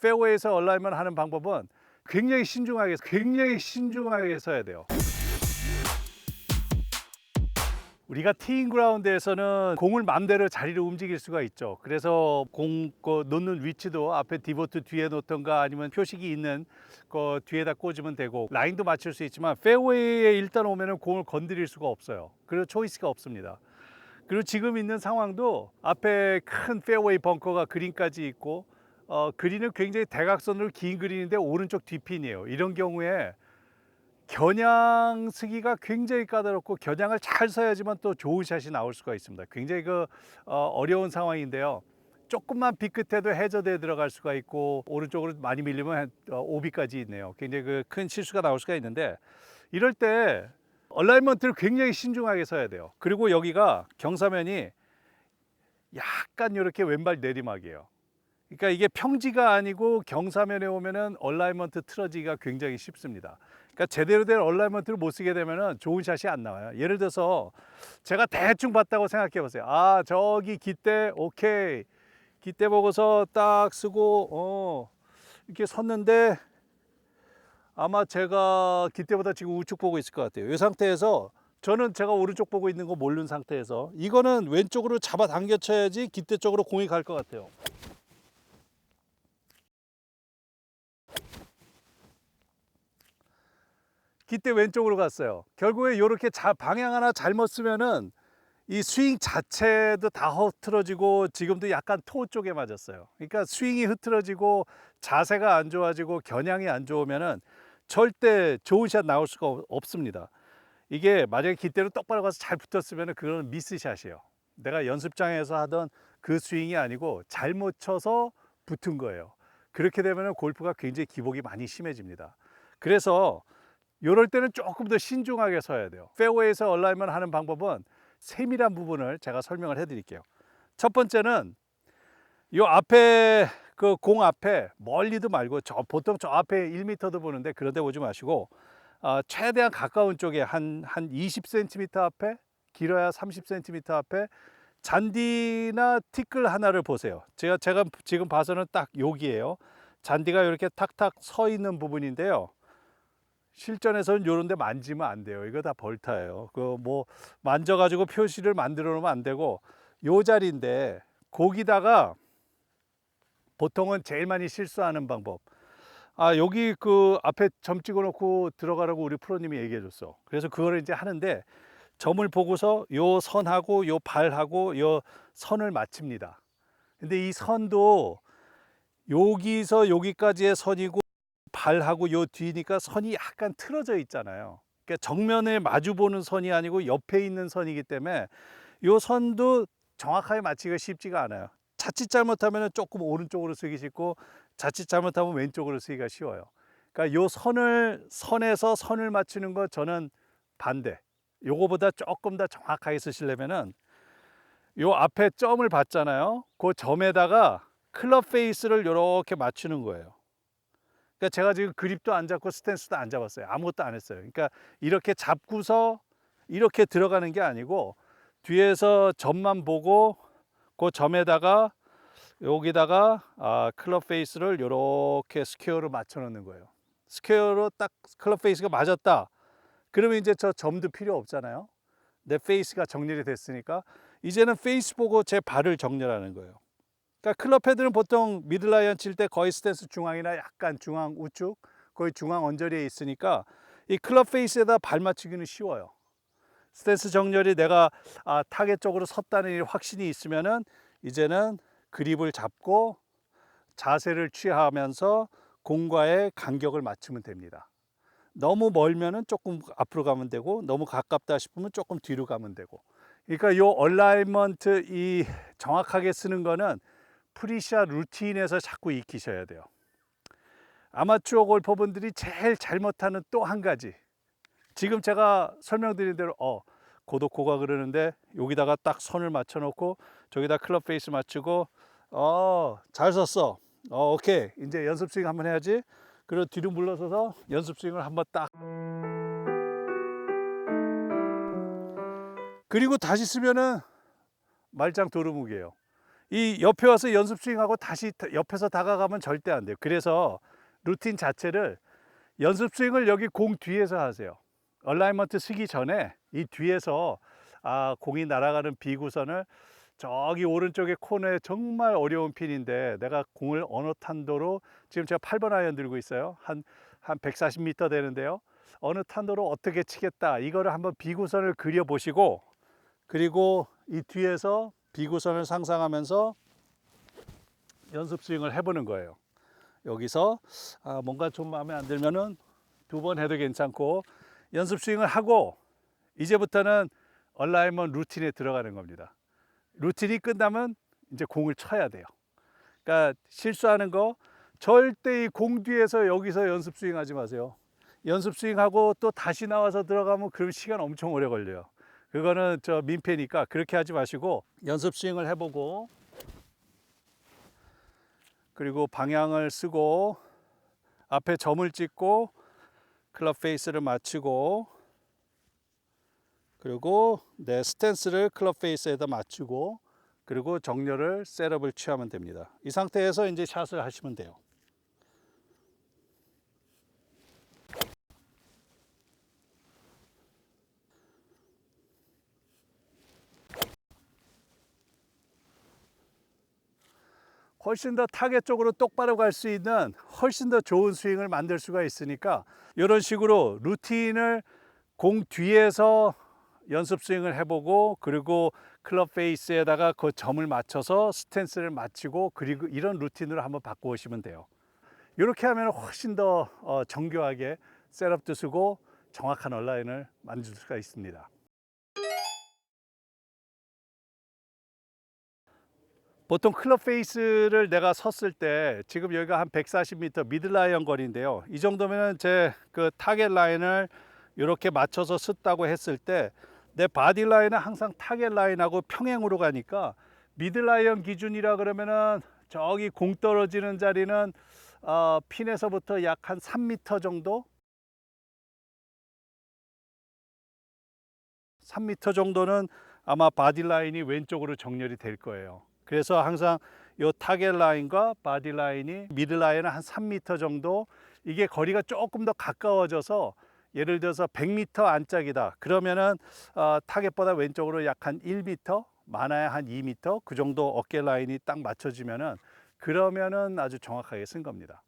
페어웨이에서 얼라이먼 하는 방법은 굉장히 신중하게 굉장히 신중하게 서야 돼요. 우리가 티잉 그라운드에서는 공을 마음대로 자리를 움직일 수가 있죠. 그래서 공 그 놓는 위치도 앞에 디보트 뒤에 놓던가 아니면 표식이 있는 그 뒤에다 꽂으면 되고 라인도 맞출 수 있지만 페어웨이에 일단 오면은 공을 건드릴 수가 없어요. 그리고 초이스가 없습니다. 그리고 지금 있는 상황도 앞에 큰 페어웨이 벙커가 그린까지 있고 어, 그린은 굉장히 대각선으로 긴 그린인데 오른쪽 뒷핀이에요. 이런 경우에 겨냥 쓰기가 굉장히 까다롭고 겨냥을 잘 써야지만 또 좋은 샷이 나올 수가 있습니다. 굉장히 그 어, 어려운 상황인데요. 조금만 비 끝에도 해저대에 들어갈 수가 있고 오른쪽으로 많이 밀리면 한, 어, 오비까지 있네요. 굉장히 그 큰 실수가 나올 수가 있는데 이럴 때 얼라이먼트를 굉장히 신중하게 서야 돼요. 그리고 여기가 경사면이 약간 이렇게 왼발 내리막이에요. 그러니까 이게 평지가 아니고 경사면에 오면은 얼라이먼트 틀어지기가 굉장히 쉽습니다. 그러니까 제대로 된 얼라이먼트를 못 쓰게 되면은 좋은 샷이 안 나와요. 예를 들어서 제가 대충 봤다고 생각해 보세요. 아 저기 기대 오케이 기대 보고서 딱 쓰고 어 이렇게 섰는데 아마 제가 기대보다 지금 우측 보고 있을 것 같아요. 이 상태에서 저는 제가 오른쪽 보고 있는 거 모르는 상태에서 이거는 왼쪽으로 잡아 당겨 쳐야지 기대 쪽으로 공이 갈 것 같아요. 기대 왼쪽으로 갔어요. 결국에 이렇게 자, 방향 하나 잘못 쓰면은 이 스윙 자체도 다 흐트러지고 지금도 약간 토 쪽에 맞았어요. 그러니까 스윙이 흐트러지고 자세가 안 좋아지고 겨냥이 안 좋으면은 절대 좋은 샷 나올 수가 없- 없습니다. 이게 만약에 기대로 똑바로 가서 잘 붙었으면 그거는 미스샷이에요. 내가 연습장에서 하던 그 스윙이 아니고 잘못 쳐서 붙은 거예요. 그렇게 되면 골프가 굉장히 기복이 많이 심해집니다. 그래서 이럴 때는 조금 더 신중하게 서야 돼요. 페어웨이에서 얼라이먼 하는 방법은 세밀한 부분을 제가 설명을 해드릴게요. 첫 번째는 이 앞에 그 공 앞에 멀리도 말고 저 보통 저 앞에 1m도 보는데 그런데 보지 마시고 어, 최대한 가까운 쪽에 한 한 20cm 앞에 길어야 30cm 앞에 잔디나 티끌 하나를 보세요. 제가 제가 지금 봐서는 딱 여기에요. 잔디가 이렇게 탁탁 서 있는 부분인데요. 실전에서는 이런 데 만지면 안 돼요. 이거 다 벌타예요. 그 뭐 만져가지고 표시를 만들어 놓으면 안 되고 요 자리인데 거기다가 보통은 제일 많이 실수하는 방법. 아 여기 그 앞에 점 찍어놓고 들어가라고 우리 프로님이 얘기해줬어. 그래서 그거를 이제 하는데 점을 보고서 요 선하고 요 발하고 요 선을 맞춥니다. 근데 이 선도 여기서 여기까지의 선이고 발하고 요 뒤니까 선이 약간 틀어져 있잖아요. 그러니까 정면에 마주 보는 선이 아니고 옆에 있는 선이기 때문에 요 선도 정확하게 맞히기가 쉽지가 않아요. 자칫 잘못하면 조금 오른쪽으로 쓰기 쉽고 자칫 잘못하면 왼쪽으로 쓰기가 쉬워요. 그러니까 요 선을 선에서 선을 맞추는 거 저는 반대. 요거보다 조금 더 정확하게 쓰시려면은 요 앞에 점을 봤잖아요. 그 점에다가 클럽 페이스를 이렇게 맞추는 거예요. 그러니까 제가 지금 그립도 안 잡고 스탠스도 안 잡았어요. 아무것도 안 했어요. 그러니까 이렇게 잡고서 이렇게 들어가는 게 아니고 뒤에서 점만 보고 그 점에다가 여기다가 아, 클럽 페이스를 이렇게 스퀘어로 맞춰 놓는 거예요. 스퀘어로 딱 클럽 페이스가 맞았다. 그러면 이제 저 점도 필요 없잖아요. 내 페이스가 정렬이 됐으니까 이제는 페이스 보고 제 발을 정렬하는 거예요. 그러니까 클럽 헤드는 보통 미들라이언 칠 때 거의 스탠스 중앙이나 약간 중앙 우측 거의 중앙 언저리에 있으니까 이 클럽 페이스에다 발 맞추기는 쉬워요. 스탠스 정렬이 내가 아, 타겟 쪽으로 섰다는 이 확신이 있으면은 이제는 그립을 잡고 자세를 취하면서 공과의 간격을 맞추면 됩니다. 너무 멀면은 조금 앞으로 가면 되고 너무 가깝다 싶으면 조금 뒤로 가면 되고. 그러니까 요 얼라이먼트 이 정확하게 쓰는 거는 프리샷 루틴에서 자꾸 익히셔야 돼요. 아마추어 골퍼분들이 제일 잘못하는 또 한 가지. 지금 제가 설명드린 대로 어 고도코가 그러는데 여기다가 딱 선을 맞춰 놓고 저기다 클럽 페이스 맞추고 어 잘 썼어. 어 오케이. 이제 연습 스윙 한번 해야지. 그리고 뒤로 물러서서 연습 스윙을 한번 딱 그리고 다시 쓰면은 말짱 도루묵이에요. 이 옆에 와서 연습 스윙하고 다시 다- 옆에서 다가가면 절대 안 돼요. 그래서 루틴 자체를 연습 스윙을 여기 공 뒤에서 하세요. 얼라이먼트 쓰기 전에 이 뒤에서 아, 공이 날아가는 비구선을 저기 오른쪽에 코너에 정말 어려운 핀인데 내가 공을 어느 탄도로 지금 제가 8번 아이언 들고 있어요. 한, 한 140m 되는데요. 어느 탄도로 어떻게 치겠다. 이거를 한번 비구선을 그려 보시고 그리고 이 뒤에서 비구선을 상상하면서 연습 스윙을 해보는 거예요. 여기서 아, 뭔가 좀 마음에 안 들면은 두 번 해도 괜찮고 연습 스윙을 하고 이제부터는 얼라이먼 루틴에 들어가는 겁니다. 루틴이 끝나면 이제 공을 쳐야 돼요. 그러니까 실수하는 거 절대 이 공 뒤에서 여기서 연습 스윙 하지 마세요. 연습 스윙하고 또 다시 나와서 들어가면 그럼 시간 엄청 오래 걸려요. 그거는 저 민폐니까 그렇게 하지 마시고 연습 스윙을 해보고 그리고 방향을 쓰고 앞에 점을 찍고 클럽 페이스를 맞추고 그리고 내 스탠스를 클럽 페이스에다 맞추고 그리고 정렬을 셋업을 취하면 됩니다. 이 상태에서 이제 샷을 하시면 돼요. 훨씬 더 타겟 쪽으로 똑바로 갈 수 있는 훨씬 더 좋은 스윙을 만들 수가 있으니까 이런 식으로 루틴을 공 뒤에서 연습 스윙을 해보고 그리고 클럽 페이스에다가 그 점을 맞춰서 스탠스를 맞추고 그리고 이런 루틴으로 한번 바꿔오시면 돼요. 이렇게 하면 훨씬 더 어, 정교하게 셋업도 쓰고 정확한 온라인을 만들 수가 있습니다. 보통 클럽 페이스를 내가 섰을 때 지금 여기가 한 140m 미들라이언 거리인데요. 이 정도면은 제그 타겟 라인을 이렇게 맞춰서 섰다고 했을 때 내 바디 라인은 항상 타겟 라인하고 평행으로 가니까 미들라이언 기준이라 그러면은 저기 공 떨어지는 자리는 어, 핀에서부터 약 한 3m 정도 3m 정도는 아마 바디 라인이 왼쪽으로 정렬이 될 거예요. 그래서 항상 요 타겟 라인과 바디 라인이 미드 라인은 한 3m 정도 이게 거리가 조금 더 가까워져서 예를 들어서 100m 안짝이다. 그러면은 어, 타겟보다 왼쪽으로 약 한 1m, 많아야 한 2m 그 정도 어깨 라인이 딱 맞춰지면은 그러면은 아주 정확하게 쓴 겁니다.